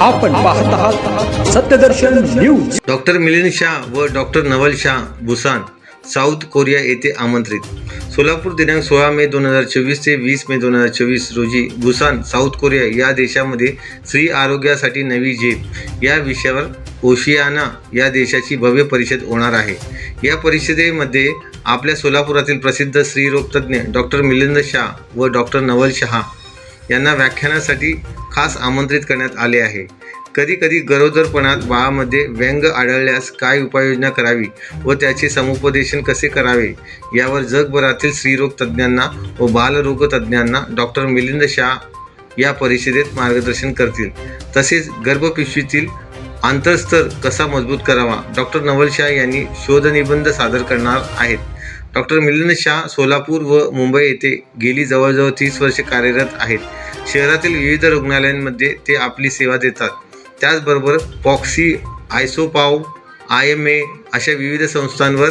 आपण पाहत आहात सत्यदर्शन न्यूज. डॉक्टर मिलिंद शाह व doctor Naval Shah Busan South Korea येथे आमंत्रित. सोलापूर दिनांक सोळा मे दोन हजार चोवीस ते वीस मे दोन हजार चोवीस रोजी बुसान साऊथ कोरिया या देशामध्ये स्त्री आरोग्यासाठी नवी झेप. या विषयावर ओशियाना या देशाची भव्य परिषद होणार आहे. या परिषदेमध्ये आपल्या सोलापुरातील प्रसिद्ध स्त्रीरोगतज्ञ डॉक्टर मिलिंद शाह व डॉक्टर नवल शहा यांना व्याख्यानासाठी खास आमंत्रित करण्यात आले आहे. कधी कधी गरोदरपणात बाळामध्ये व्यंग आढळल्यास काय उपाययोजना करावी व त्याचे समुपदेशन कसे करावे? यावर जगभरातील स्त्रीरोग तज्ज्ञांना व बालरोग तज्ज्ञांना डॉक्टर मिलिंद शाह या परिषदेत मार्गदर्शन करतील. तसेच गर्भपिशवीतील आंतरस्तर कसा मजबूत करावा? डॉक्टर नवल शाह यांनी शोधनिबंध सादर करणार आहेत. डॉक्टर मिलिंद शाह सोलापूर व मुंबई येथे गेली जवळजवळ तीस वर्षे कार्यरत आहेत. शहरातील विविध रुग्णालयांमध्ये ते आपली सेवा देतात. त्याचबरोबर पॉक्सी आयसोपाव आय एम ए अशा विविध संस्थांवर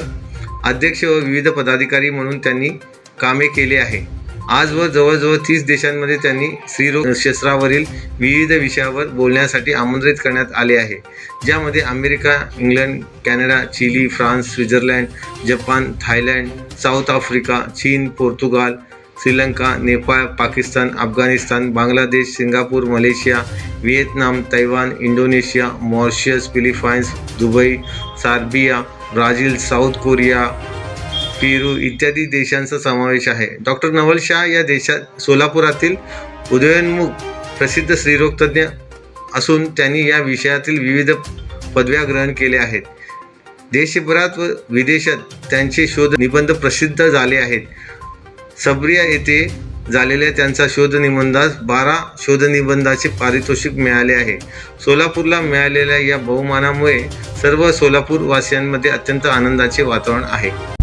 अध्यक्ष व विविध पदाधिकारी म्हणून त्यांनी कामे केली आहे. आजवर जवळजवळ तीस देशांमध्ये त्यांनी स्त्रीरोग क्षेत्रावरील विविध विषयावर बोलण्यासाठी आमंत्रित करण्यात आले आहे. ज्यामध्ये America England Canada Chile France Switzerland Japan Thailand South Africa चीन Portugal Sri Lanka Nepal Pakistan Afghanistan Bangladesh Singapore Malaysia Vietnam Taiwan Indonesia Mauritius Philippines Dubai Serbia Brazil South Korea Peru इत्यादी देशांचा समावेश आहे. डॉक्टर नवल शाह या देशात सोलापुरातील उदयोन्मुख प्रसिद्ध स्त्रीरोगतज्ञ असून त्यांनी या विषयातील विविध पदव्या ग्रहण केल्या आहेत. देशभरात व विदेशात त्यांचे शोध निबंध प्रसिद्ध झाले आहेत. सब्रिया येथे झालेल्या त्यांचा शोधनिबंधास बारा शोधनिबंधाचे पारितोषिक मिळाले आहे. सोलापूरला मिळालेल्या या बहुमानामुळे सर्व सोलापूरवासियांमध्ये अत्यंत आनंदाचे वातावरण आहे.